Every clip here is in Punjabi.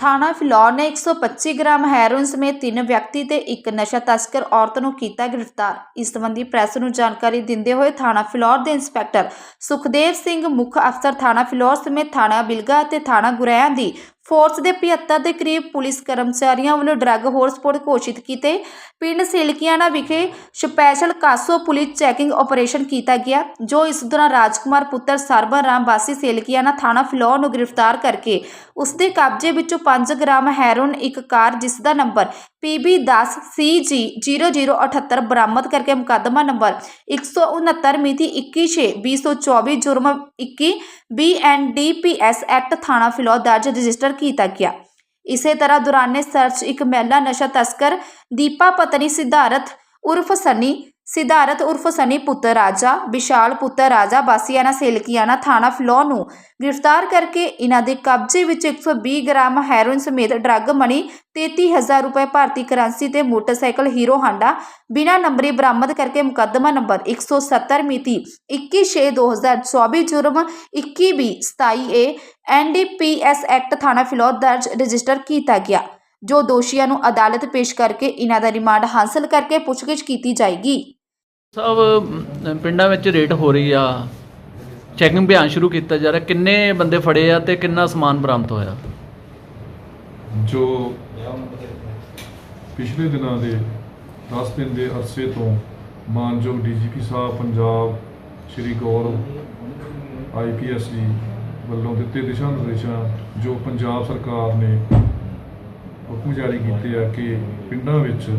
ਥਾਣਾ ਫਿਲੌਰ ਨੇ 125 ਗ੍ਰਾਮ ਹੈਰੋਇਨ ਸਮੇਤ ਤਿੰਨ ਵਿਅਕਤੀ ਤੇ ਇੱਕ ਨਸ਼ਾ ਤਸਕਰ ਔਰਤ ਨੂੰ ਕੀਤਾ ਗ੍ਰਿਫਤਾਰ। ਇਸ ਸੰਬੰਧੀ ਪ੍ਰੈਸ ਨੂੰ ਜਾਣਕਾਰੀ ਦਿੰਦੇ ਹੋਏ ਥਾਣਾ ਫਿਲੌਰ ਦੇ ਇੰਸਪੈਕਟਰ ਸੁਖਦੇਵ ਸਿੰਘ ਮੁੱਖ ਅਫਸਰ ਥਾਣਾ ਫਿਲੌਰ ਸਮੇਤ ਥਾਣਾ ਬਿਲਗਾ ਅਤੇ ਥਾਣਾ ਗੁਰੈਆਂ ਦੀ ਫੋਰਸ ਦੇ 75 ਦੇ ਕਰੀਬ ਪੁਲਿਸ ਕਰਮਚਾਰੀਆਂ ਵੱਲੋਂ ਡਰੱਗ ਹੌਟਸਪੌਟ ਘੋਸ਼ਿਤ ਕੀਤੇ। ਪਿੰਡ ਸਿਲਕੀਆਣਾ ਵਿਖੇ special CASO police checking operation ਕੀਤਾ ਗਿਆ, ਜੋ ਇਸ ਦੌਰਾਨ ਰਾਜਕੁਮਾਰ ਪੁੱਤਰ ਸਰਬਨ ਰਾਮ ਵਾਸੀ ਸਿਲਕੀਆਣਾ ਥਾਣਾ ਫਿਲੌਰ ਨੂੰ ਗ੍ਰਿਫਤਾਰ ਕਰਕੇ ਉਸ ਦੇ ਕਬਜ਼ੇ ਵਿੱਚੋਂ 5 ਗ੍ਰਾਮ ਹੈਰੋਨ ਇੱਕ ਕਾਰ, ਜਿਸ ਦਾ ਨੰਬਰ PB10CG0078 ਬਰਾਮਦ ਕਰਕੇ ਮੁਕੱਦਮਾ ਨੰਬਰ 169 ਮਿਤੀ 21/6/2024 ਜੁਰਮ 21 BNDPS ਐਕਟ ਥਾਣਾ ਫਿਲੌਰ ਦਰਜ ਰਜਿਸਟਰ ਕੀਤਾ ਗਿਆ। ਇਸੇ ਤਰ੍ਹਾਂ ਦੌਰਾਨੇ ਸਰਚ ਇੱਕ ਮਹਿਲਾ ਨਸ਼ਾ ਤਸਕਰ ਦੀਪਾ ਪਤਨੀ ਸਿਧਾਰਥ ਉਰਫ ਸਨੀ ਸਿਧਾਰਥ ਉਰਫ ਸਨੀ ਪੁੱਤਰ ਰਾਜਾ, ਵਿਸ਼ਾਲ ਪੁੱਤਰ ਰਾਜਾ, ਬਾਸੀਆਨਾ ਸੇਲਕੀਆਨਾ ਥਾਣਾ ਫਿਲੌਰ ਨੂੰ ਗ੍ਰਿਫਤਾਰ ਕਰਕੇ ਇਹਨਾਂ ਦੇ ਕਬਜ਼ੇ ਵਿੱਚ 120 ਗ੍ਰਾਮ ਹੈਰੋਇਨ ਸਮੇਤ ਡਰੱਗ ਮਨੀ 33000 ਰੁਪਏ ਭਾਰਤੀ ਕਰੰਸੀ ਤੇ ਮੋਟਰਸਾਈਕਲ ਹੀਰੋ ਹਾਂਡਾ ਬਿਨਾਂ ਨੰਬਰੀ ਬਰਾਮਦ ਕਰਕੇ ਮੁਕੱਦਮਾ ਨੰਬਰ 170 ਮਿਤੀ 21/6/2024 ਜੁਰਮ 21/27 ਏ ਐਨਡੀਪੀਐਸ ਐਕਟ ਥਾਣਾ ਫਿਲੌਰ ਦਰਜ ਰਜਿਸਟਰ ਕੀਤਾ ਗਿਆ, ਜੋ ਦੋਸ਼ੀਆਂ ਨੂੰ ਅਦਾਲਤ ਪੇਸ਼ ਕਰਕੇ ਇਹਨਾਂ ਦਾ ਰਿਮਾਂਡ ਹਾਸਲ ਕਰਕੇ ਪੁੱਛਗਿੱਛ ਕੀਤੀ ਜਾਏਗੀ। ਸਾਹਿਬ, ਪਿੰਡਾਂ ਵਿੱਚ ਰੇਟ ਹੋ ਰਹੀ ਆ। ਚੈਕਿੰਗ ਅਭਿਆਨ ਸ਼ੁਰੂ ਕੀਤਾ ਜਾ ਰਿਹਾ। ਕਿੰਨੇ ਬੰਦੇ ਫੜੇ ਆ ਤੇ ਕਿੰਨਾ ਸਮਾਨ ਬਰਾਮਦ ਹੋਇਆ? ਜੋ ਪਿਛਲੇ ਦਿਨਾਂ ਦੇ 10 ਦਿਨ ਦੇ ਅਰਸੇ ਤੋਂ ਮਾਨਯੋਗ ਡੀਜੀਪੀ ਸਾਹਿਬ, ਪੰਜਾਬ ਸ਼੍ਰੀ ਗੌਰਵ ਆਈਪੀਐਸ ਜੀ ਵੱਲੋਂ ਦਿੱਤੇ ਦਿਸ਼ਾ ਨਿਰਦੇਸ਼ਾਂ ਜੋ ਪੰਜਾਬ ਸਰਕਾਰ ਨੇ ਹੁਕਮ ਜਾਰੀ ਕੀਤੇ ਆ ਕਿ ਪਿੰਡਾਂ ਵਿੱਚ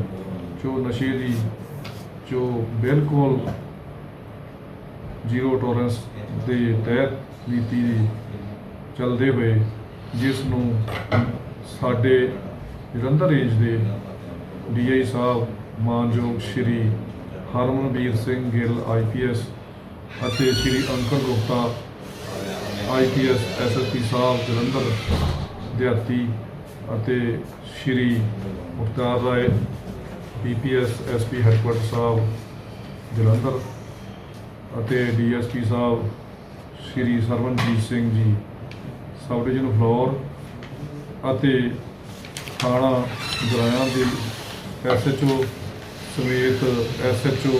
ਜੋ ਨਸ਼ੇ ਦੀ ਜੋ ਬਿਲਕੁਲ ਜ਼ੀਰੋ ਟੋਲਰੈਂਸ ਦੇ ਤਹਿਤ ਨੀਤੀ ਚੱਲਦੇ ਹੋਏ ਜਿਸ ਨੂੰ ਸਾਡੇ ਜਲੰਧਰ ਰੇਂਜ ਦੇ ਡੀਆਈ ਸਾਹਿਬ ਮਾਨਯੋਗ ਸ਼੍ਰੀ ਹਰਮਨਵੀਰ ਸਿੰਘ ਗਿੱਲ ਆਈਪੀਐਸ ਅਤੇ Shri uncle Gupta IPS SSP ਸਾਹਿਬ ਜਲੰਧਰ ਦਿਹਾਤੀ ਅਤੇ Shri Mukhtar Rai PPS SP headquarters ਸਾਹਿਬ, ਜਲੰਧਰ ਅਤੇ ਡੀਐਸਪੀ ਸਾਹਿਬ, ਸ਼੍ਰੀ Sarwanjit Singh ji sub division floor ਅਤੇ ਥਾਣਾ ਗੁਰਾਇਆਂ ਦੇ ਐਸਐਚਓ ਸਮੇਤ ਐਸਐਚਓ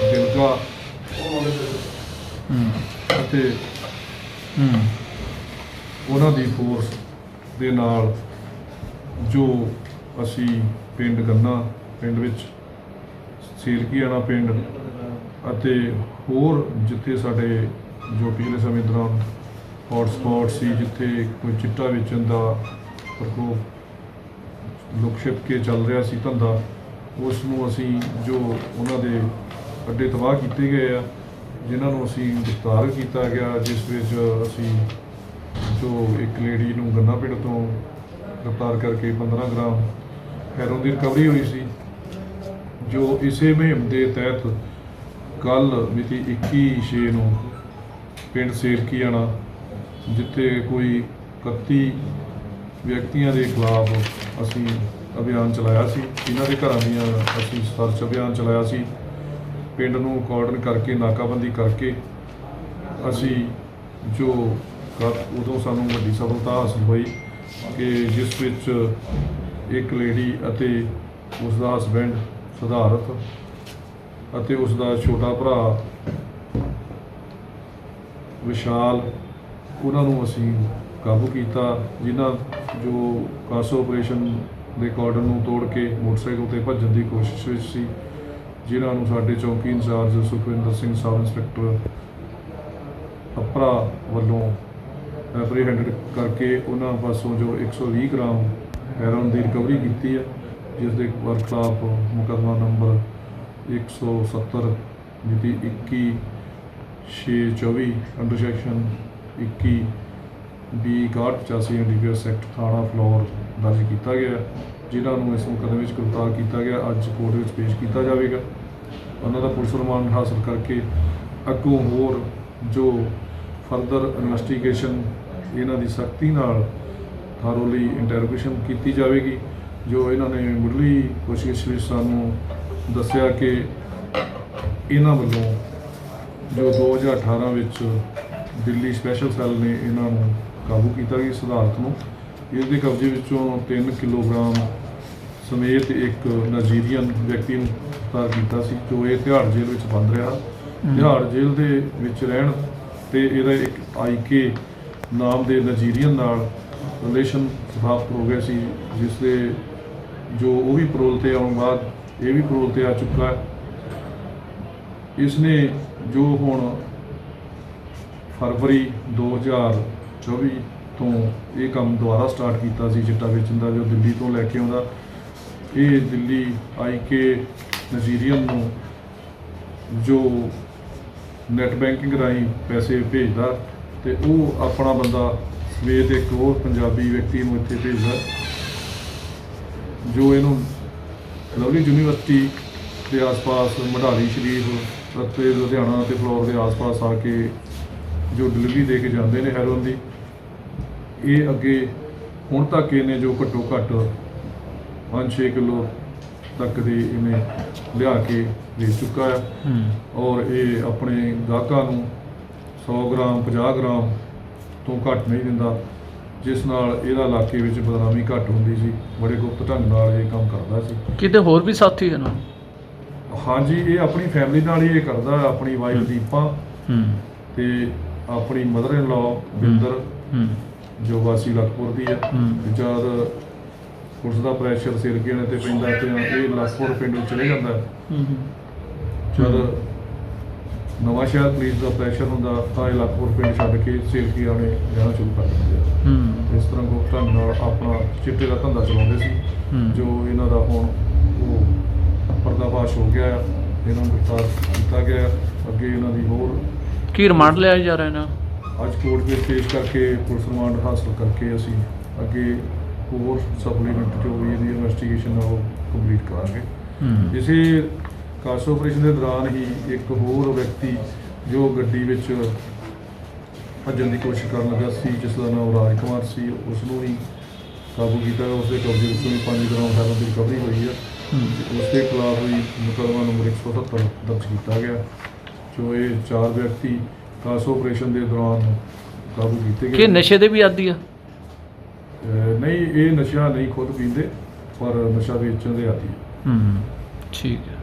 ਦਿਲਗਾ ਹੂੰ, ਅਤੇ ਉਹਨਾਂ ਦੀ ਫੋਰਸ ਦੇ ਨਾਲ ਜੋ ਅਸੀਂ ਪਿੰਡ ਗੰਨਾ ਪਿੰਡ ਵਿੱਚ ਸੀਲਕੀਆਣਾ ਪਿੰਡ ਅਤੇ ਹੋਰ ਜਿੱਥੇ ਸਾਡੇ ਜੋ ਪਿਛਲੇ ਸਮੇਂ ਦੌਰਾਨ ਹੌਟ ਸਪੌਟ ਸੀ, ਜਿੱਥੇ ਕੋਈ ਚਿੱਟਾ ਵੇਚਣ ਦਾ ਪ੍ਰਕੋਪ ਲੁਕ ਛਿਪ ਕੇ ਚੱਲ ਰਿਹਾ ਸੀ ਧੰਦਾ, ਉਸ ਨੂੰ ਅਸੀਂ ਜੋ ਉਹਨਾਂ ਦੇ ਵੱਡੇ ਤਬਾਹ ਕੀਤੇ ਗਏ ਆ, ਜਿਨ੍ਹਾਂ ਨੂੰ ਅਸੀਂ ਗ੍ਰਿਫਤਾਰ ਕੀਤਾ ਗਿਆ, ਜਿਸ ਵਿੱਚ ਅਸੀਂ ਜੋ ਇੱਕ ਲੇਡੀ ਨੂੰ ਗੰਨਾ ਪਿੰਡ ਤੋਂ ਗ੍ਰਿਫਤਾਰ ਕਰਕੇ 15 ਗ੍ਰਾਮ ਹੈਰੋਨ ਦੀ ਰਿਕਵਰੀ ਹੋਈ ਸੀ ਜੋ ਇਸੇ ਮੁਹਿੰਮ ਦੇ ਤਹਿਤ ਕੱਲ ਮਿਤੀ 21/6 ਨੂੰ ਪਿੰਡ ਸੇਰਕੀਆਣਾ, ਜਿੱਥੇ ਕੋਈ 31 ਵਿਅਕਤੀਆਂ ਦੇ ਖਿਲਾਫ ਅਸੀਂ ਅਭਿਆਨ ਚਲਾਇਆ ਸੀ, ਇਹਨਾਂ ਦੇ ਘਰਾਂ ਦੀਆਂ ਅਸੀਂ ਸਰਚ ਅਭਿਆਨ ਚਲਾਇਆ ਸੀ। ਪਿੰਡ ਨੂੰ ਕਾਰਡਨ ਕਰਕੇ, ਨਾਕਾਬੰਦੀ ਕਰਕੇ ਅਸੀਂ ਜੋ ਉਦੋਂ ਸਾਨੂੰ ਵੱਡੀ ਸਫਲਤਾ ਹਾਸਲ ਹੋਈ ਕਿ ਜਿਸ ਵਿੱਚ ਇੱਕ ਲੇਡੀ ਅਤੇ ਉਸ ਦਾ ਹਸਬੈਂਡ ਸਿਧਾਰਥ ਅਤੇ ਉਸ ਦਾ ਛੋਟਾ ਭਰਾ ਵਿਸ਼ਾਲ, ਉਹਨਾਂ ਨੂੰ ਅਸੀਂ ਕਾਬੂ ਕੀਤਾ, ਜਿਨ੍ਹਾਂ ਜੋ ਕਾਸੋ ਆਪਰੇਸ਼ਨ ਦੇ ਕਾਰਡਨ ਨੂੰ ਤੋੜ ਕੇ ਮੋਟਰਸਾਈਕਲ ਤੇ ਭੱਜਣ ਦੀ ਕੋਸ਼ਿਸ਼ ਵਿੱਚ ਸੀ, ਜਿਨ੍ਹਾਂ ਨੂੰ ਸਾਡੇ ਚੌਕੀ incharge Sukhwinder Singh sub inspector Apra ਵੱਲੋਂ ਐਪਰੀਹੈਂਡਡ ਕਰਕੇ ਉਹਨਾਂ ਪਾਸੋਂ ਜੋ 120 ਗ੍ਰਾਮ ਹੈਰੋਨ ਦੀ ਰਿਕਵਰੀ ਕੀਤੀ ਹੈ। ਜਿਸ ਦੇ ਖਿਲਾਫ ਮੁਕੱਦਮਾ ਨੰਬਰ 170 ਮਿਤੀ 21 624 under section 21 B 6185 NDPS act ਥਾਣਾ ਫਲੋਰ ਦਰਜ ਕੀਤਾ ਗਿਆ ਜਿਨ੍ਹਾਂ ਨੂੰ ਇਸ ਮੁਕੱਦਮੇ ਵਿੱਚ ਗ੍ਰਿਫਤਾਰ ਕੀਤਾ ਗਿਆ। ਅੱਜ ਕੋਰਟ ਵਿੱਚ ਪੇਸ਼ ਕੀਤਾ ਜਾਵੇਗਾ। ਉਹਨਾਂ ਦਾ ਪੁਲਿਸ ਰਿਮਾਂਡ ਹਾਸਲ ਕਰਕੇ ਅੱਗੋਂ ਹੋਰ ਜੋ ਫਰਦਰ ਇਨਵੈਸਟੀਗੇਸ਼ਨ ਇਹਨਾਂ ਦੀ ਸਖਤੀ ਨਾਲ ਥਾਰੋਲੀ ਇੰਟਰੋਗੇਸ਼ਨ ਕੀਤੀ ਜਾਵੇਗੀ। ਜੋ ਇਹਨਾਂ ਨੇ ਮੁੱਢਲੀ ਕੋਸ਼ਿਸ਼ ਵਿੱਚ ਸਾਨੂੰ ਦੱਸਿਆ ਕਿ ਇਹਨਾਂ ਵੱਲੋਂ ਜੋ 2018 ਵਿੱਚ ਦਿੱਲੀ ਸਪੈਸ਼ਲ ਸੈੱਲ ਨੇ ਇਹਨਾਂ ਨੂੰ ਕਾਬੂ ਕੀਤਾ ਗਿਆ ਸਿਧਾਰਥ ਨੂੰ ਇਹਦੇ ਕਬਜ਼ੇ ਵਿੱਚੋਂ 3 ਕਿਲੋਗ੍ਰਾਮ ਸਮੇਤ ਇੱਕ ਨਾਈਜੀਰੀਅਨ ਵਿਅਕਤੀ ਨੂੰ ਗ੍ਰਿਫਤਾਰ ਕੀਤਾ ਸੀ ਜੋ ਇਹ ਤਿਹਾੜ ਜੇਲ੍ਹ ਵਿੱਚ ਬੰਦ ਰਿਹਾ। ਤਿਹਾੜ ਜੇਲ੍ਹ ਦੇ ਵਿੱਚ ਰਹਿਣ ਤੇ ਇਹਦਾ ਇੱਕ ਆਈਕੇ ਨਾਮ ਦੇ ਨਾਈਜੀਰੀਅਨ ਨਾਲ ਰਿਲੇਸ਼ਨ ਸਥਾਪਿਤ ਹੋ ਗਿਆ ਸੀ ਜਿਸ ਦੇ ਜੋ ਉਹ ਵੀ ਪਰੋਲ ਤੇ ਆਉਣ ਬਾਅਦ ਇਹ ਵੀ ਪਰੋਲ ਤੇ ਆ ਚੁੱਕਾ ਹੈ। ਇਸ ਨੇ ਜੋ ਹੁਣ ਫਰਵਰੀ 2024 ਤੋਂ ਇਹ ਕੰਮ ਦੁਬਾਰਾ ਸਟਾਰਟ ਕੀਤਾ ਸੀ ਚਿੱਟਾ ਵੇਚਣ ਦਾ, ਜੋ ਦਿੱਲੀ ਤੋਂ ਲੈ ਕੇ ਆਉਂਦਾ, ਇਹ ਦਿੱਲੀ ਆਈ ਕੇ ਨਜ਼ੀਰੀਅਨ ਨੂੰ ਜੋ ਨੈਟ ਬੈਂਕਿੰਗ ਰਾਹੀਂ ਪੈਸੇ ਭੇਜਦਾ ਤੇ ਉਹ ਆਪਣਾ ਬੰਦਾ ਸਵੇਤ ਇੱਕ ਹੋਰ ਪੰਜਾਬੀ ਵਿਅਕਤੀ ਨੂੰ ਇੱਥੇ ਭੇਜਦਾ। ਜੋ ਇਹਨੂੰ ਲਵਲੀ ਯੂਨੀਵਰਸਿਟੀ ਦੇ ਆਸ-ਪਾਸ ਮਢਾਲੀ ਸ਼ਰੀਫ ਅਤੇ ਲੁਧਿਆਣਾ ਤੇ ਫਲੋਰ ਦੇ ਆਸ-ਪਾਸ ਆ ਕੇ ਜੋ ਡਿਲੀਵਰੀ ਦੇ ਕੇ ਜਾਂਦੇ ਨੇ ਹੈਰੋਨ ਦੀ ਇਹ ਅੱਗੇ ਹੁਣ ਤੱਕ ਇਹਨੇ ਜੋ ਘੱਟੋ ਘੱਟ 5-6 ਕਿਲੋ ਤੱਕ ਦੀ ਇਹਨੇ ਲਿਆ ਕੇ ਦੇ ਚੁੱਕਾ ਹੂੰ। ਔਰ ਇਹ ਆਪਣੇ ਗਾਹਕਾਂ ਨੂੰ 100 ਗ੍ਰਾਮ 50 ਗ੍ਰਾਮ ਤੋਂ ਘੱਟ ਨਹੀਂ ਦਿੰਦਾ। ਜਿਸ ਨਾਲ ਇਹਦਾ ਇਲਾਕੇ ਵਿੱਚ ਬਦਨਾਮੀ ਘੱਟ ਹੁੰਦੀ ਸੀ ਬੜੇ ਗੁਪਤ ਢੰਗ ਨਾਲ ਇਹ ਕੰਮ ਕਰਦਾ ਸੀ। ਕਿਤੇ ਹੋਰ ਵੀ ਸਾਥੀ ਹਨ ਹਾਂਜੀ ਇਹ ਆਪਣੀ ਫੈਮਿਲੀ ਨਾਲ ਹੀ ਇਹ ਕਰਦਾ ਆਪਣੀ ਵਾਈਫ ਦੀਪਾ ਹੂੰ। ਤੇ ਆਪਣੀ ਮਦਰ ਇਨ ਲਾਅ ਬਿੰਦਰ ਹੂੰ। ਜੋ ਵਾਸੀ ਲਖਪੁਰ ਦੀ ਹੈ। ਜਦ ਪੁਲਿਸ ਦਾ ਪ੍ਰੈਸ਼ਰ ਸਿਰ ਗਿਣ ਤੇ ਪੈਂਦਾ ਤੇ ਇਹ ਲਖਪੁਰ ਪਿੰਡ ਚਲੇ ਜਾਂਦਾ। ਹੈ। ਹੂੰ। ਜਦ ਨਵਾਂ ਸ਼ਹਿਰ ਪੁਲਿਸ ਦਾ ਪ੍ਰੈਸ਼ਰ ਹੁੰਦਾ ਤਾਂ ਇਹ ਲਖਪੁਰ ਪਿੰਡ ਛੱਡ ਕੇ ਸਿਰਕੀ ਆਣੇ ਜਾਣਾ ਸ਼ੁਰੂ ਕਰ ਦਿੰਦੇ ਆ ਹੂੰ। ਇਸ ਤਰ੍ਹਾਂ ਗੁਪਤ ਢੰਗ ਨਾਲ ਆਪਣਾ ਚਿੱਟੇ ਦਾ ਧੰਦਾ ਚਲਾਉਂਦੇ ਸੀ। ਜੋ ਇਹਨਾਂ ਦਾ ਹੁਣ ਉਹ ਪਰਦਾਫਾਸ਼ ਹੋ ਗਿਆ ਆ ਇਹਨਾਂ ਨੂੰ ਗ੍ਰਿਫਤਾਰ ਕੀਤਾ ਗਿਆ ਆ। ਅੱਗੇ ਇਹਨਾਂ ਦੀ ਹੋਰ ਕੀ ਰਿਮਾਂਡ ਲਿਆ ਜਾ ਰਿਹਾ ਨਾ ਅੱਜ ਕੋਰਟ ਵਿੱਚ ਪੇਸ਼ ਕਰਕੇ ਪੁਲਿਸ ਰਿਮਾਂਡ ਹਾਸਲ ਕਰਕੇ ਅਸੀਂ ਅੱਗੇ ਹੋਰ ਸਪਲੀਮੈਂਟ ਜੋ ਵੀ ਇਹਦੀ ਇਨਵੈਸਟੀਗੇਸ਼ਨ ਆ ਉਹ ਕੰਪਲੀਟ ਕਰਾਂਗੇ। ਇਸੇ ਕਾਸ ਆਪਰੇਸ਼ਨ ਦੇ ਦੌਰਾਨ ਹੀ ਇੱਕ ਹੋਰ ਵਿਅਕਤੀ ਜੋ ਗੱਡੀ ਵਿੱਚ ਭੱਜਣ ਦੀ ਕੋਸ਼ਿਸ਼ ਕਰਨ ਲੱਗਾ ਸੀ ਜਿਸ ਦਾ ਨਾਮ ਰਾਜ ਕੁਮਾਰ ਸੀ ਉਸ ਨੂੰ ਵੀ ਕਾਬੂ ਕੀਤਾ ਉਸ ਦੇ ਕਬਜ਼ੇ ਵਿੱਚੋਂ ਵੀ 5 ਗ੍ਰਾਮ ਹੈਰੋਇਨ ਦੀ ਰਿਕਵਰੀ ਹੋਈ ਹੈ ਹੂੰ। ਉਸ ਦੇ ਖਿਲਾਫ ਵੀ ਮੁਕੱਦਮਾ ਨੰਬਰ 177 ਦਰਜ ਕੀਤਾ ਗਿਆ ਜੋ ਇਹ ਚਾਰ ਵਿਅਕਤੀ ਕਾਸ ਆਪਰੇਸ਼ਨ ਦੇ ਦੌਰਾਨ ਕਾਬੂ ਕੀਤੇ ਕਿ ਗਏ ਨਸ਼ੇ ਦੇ ਵੀ ਆਦੀ ਆ? ਨਹੀਂ ਇਹ ਨਸ਼ਾ ਨਹੀਂ ਖੁਦ ਪੀਂਦੇ ਪਰ ਨਸ਼ਾ ਵੇਚਣ ਦੇ ਆਦੀ ਹੈ ਹੂੰ ਠੀਕ ਹੈ।